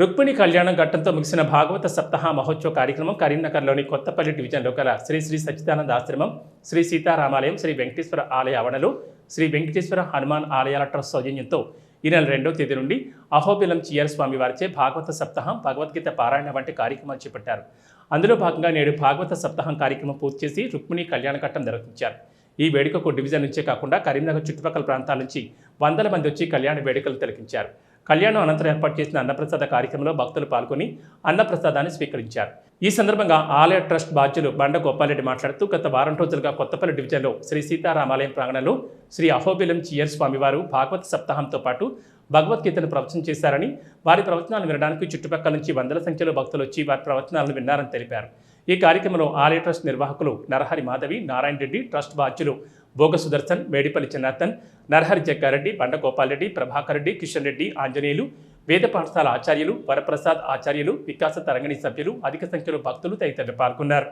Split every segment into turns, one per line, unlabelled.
రుక్మిణి కళ్యాణం ఘట్టంతో ముగిసిన భాగవత సప్తాహ మహోత్సవ కార్యక్రమం కరీంనగర్లోని కొత్తపల్లి డివిజన్లో గల శ్రీ శ్రీ సచ్చిదానంద ఆశ్రమం శ్రీ సీతారామాలయం శ్రీ వెంకటేశ్వర ఆలయ ఆవరణలో శ్రీ వెంకటేశ్వర హనుమాన్ ఆలయాల ట్రస్ట్ సౌజన్యంతో ఈ నెల రెండో తేదీ నుండి అహోబిలం చియర్ స్వామి వారిచే భాగవత సప్తాహం భగవద్గీత పారాయణ వంటి కార్యక్రమాలు చేపట్టారు. అందులో భాగంగా నేడు భాగవత సప్తాహం కార్యక్రమం పూర్తి చేసి రుక్మిణి కళ్యాణ ఘట్టం నిర్వహించారు. ఈ వేడుకకు డివిజన్ నుంచే కాకుండా కరీంనగర్ చుట్టుపక్కల ప్రాంతాల నుంచి వందల మంది వచ్చి కళ్యాణ వేడుకలు తిలకించారు. కళ్యాణం అనంతరం ఏర్పాటు చేసిన అన్నప్రసాద కార్యక్రమంలో భక్తులు పాల్గొని అన్నప్రసాదాన్ని స్వీకరించారు. ఈ సందర్భంగా ఆలయ ట్రస్ట్ బాధ్యులు బండ గోపాలరెడ్డి మాట్లాడుతూ గత వారం రోజులుగా కొత్తపల్లి డివిజన్లో శ్రీ సీతారామాలయం ప్రాంగణంలో శ్రీ అహోబిలం చియర్ స్వామివారు భాగవత సప్తాహంతో పాటు భగవద్గీతను ప్రవచనం చేశారని వారి ప్రవచనాలను వినడానికి చుట్టుపక్కల నుంచి వందల సంఖ్యలో భక్తులు వచ్చి వారి ప్రవచనాలను విన్నారని తెలిపారు. ఈ కార్యక్రమంలో ఆలయ ట్రస్ట్ నిర్వాహకులు నరహరి మాధవి నారాయణ రెడ్డి ట్రస్ట్ బాధ్యులు భోగ సుదర్శన్ మేడిపల్లి చిన్నార్థన్ నరహరి జగ్గారెడ్డి బండగోపాల్ రెడ్డి ప్రభాకర్ రెడ్డి కిషన్ రెడ్డి ఆంజనేయులు వేద పాఠశాల ఆచార్యులు వరప్రసాద్ ఆచార్యులు వికాస తరంగిణి సభ్యులు అధిక సంఖ్యలో భక్తులు తదితరులు పాల్గొన్నారు.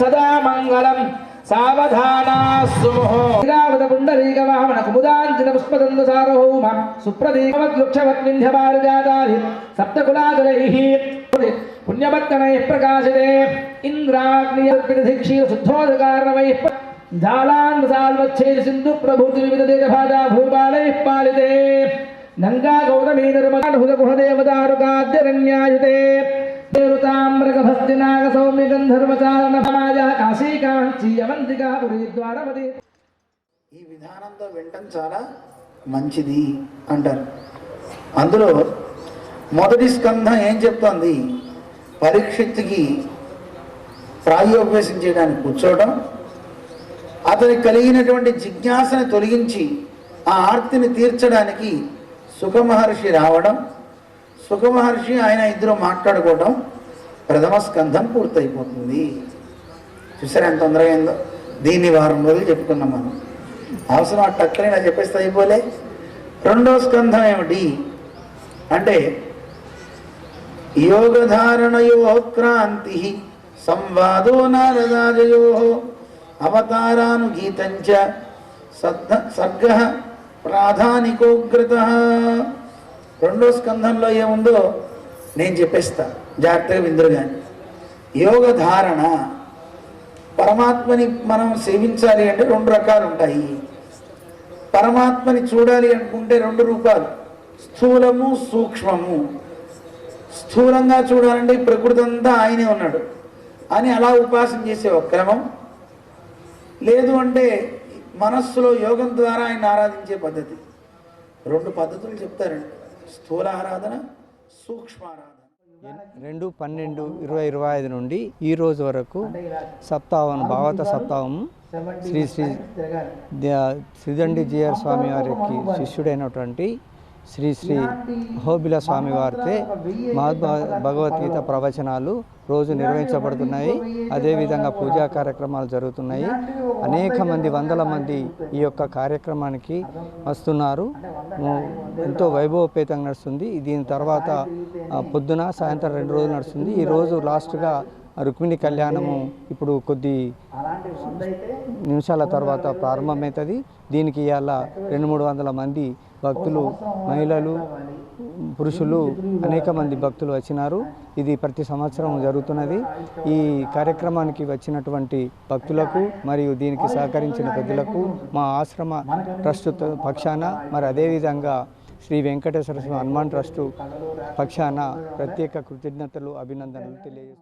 సదా మంగళం. సావధానాముదాంజనపుష్పదందసారహోమ సుప్రదీపమద్లుక్షవత్మింధ్యమారుజాదారి సప్తకులాదులైః. పుణ్యవత్కనైః ప్రకాశితే. ఇంద్రాగ్నియర్పితధిక్షీరశుద్ధోదకారణమైః జాలాన్సాల్వచ్చేది సింధు ప్రభూతి వివిధ దేశభాజా పాలితే. గంగా గౌరమీ
ఈ విధానంతో వినటం చాలా మంచిది అంటారు. అందులో మొదటి స్కంధం ఏం చెప్తోంది? పరీక్షిత్తుకి ప్రాయోపవేశం చేయడానికి కూర్చోవడం అతనికి కలిగినటువంటి జిజ్ఞాసను తొలగించి ఆ ఆర్తిని తీర్చడానికి సుఖమహర్షి రావడం సుఖమహర్షి ఆయన ఇద్దరు మాట్లాడుకోవడం ప్రథమ స్కంధం పూర్తయిపోతుంది. చూసారా ఎంత తొందరగా అయిందో? దీన్ని వారం రోజులు చెప్పుకున్నాం మనం. అవసరం ఆ టక్కనే నా చెప్పేస్తే అయిపోలే. రెండో స్కంధం ఏమిటి? అంటే యోగధారణయో క్రాంతి సంవాదో నారదాజయో అవతారానుగీతంచ సర్గ ప్రాధానికోగ్రత రెండో స్కంధంలో ఏముందో నేను చెప్పేస్తా. జాగ్రత్తగా విందురు కానీ యోగధారణ పరమాత్మని మనం సేవించాలి అంటే రెండు రకాలు ఉంటాయి. పరమాత్మని చూడాలి అనుకుంటే రెండు రూపాలు. స్థూలము సూక్ష్మము. స్థూలంగా చూడాలంటే ఈ ప్రకృతి అంతా ఆయనే ఉన్నాడు. అని అలా ఉపాసన చేసే ఒక క్రమం. లేదు అంటే మనస్సులో యోగం ద్వారా ఆయన ఆరాధించే పద్ధతి. రెండు పద్ధతులు చెప్తారండి. స్థూల ఆరాధన సూక్ష్మ ఆరాధన
రెండు పన్నెండు ఇరవై ఇరవై ఐదు నుండి ఈ రోజు వరకు సప్తాహం భాగవత సప్తాహం శ్రీ శ్రీ శ్రీదండి జిఆర్ స్వామి వారికి శిష్యుడైనటువంటి శ్రీ శ్రీ హోబిల స్వామి వారితే మహాత్మా భగవద్గీత ప్రవచనాలు రోజు నిర్వహించబడుతున్నాయి. అదేవిధంగా పూజా కార్యక్రమాలు జరుగుతున్నాయి. అనేక మంది వందల మంది ఈ యొక్క కార్యక్రమానికి వస్తున్నారు. ఎంతో వైభవపేతంగా నడుస్తుంది. దీని తర్వాత పొద్దున సాయంత్రం రెండు రోజులు నడుస్తుంది. ఈ రోజు లాస్ట్గా రుక్మిణి కళ్యాణము ఇప్పుడు కొద్ది నిమిషాల తర్వాత ప్రారంభమవుతుంది. దీనికి ఇవాళ రెండు మూడు వందల మంది భక్తులు మహిళలు పురుషులు అనేక మంది భక్తులు వచ్చినారు. ఇది ప్రతి సంవత్సరం జరుగుతున్నది. ఈ కార్యక్రమానికి వచ్చినటువంటి భక్తులకు మరియు దీనికి సహకరించిన పెద్దలకు మా ఆశ్రమ ట్రస్ట్ పక్షాన మరి అదేవిధంగా శ్రీ వెంకటేశ్వర స్వామి హనుమాన్ ట్రస్టు పక్షాన ప్రత్యేక కృతజ్ఞతలు అభినందనలు తెలియజేస్తారు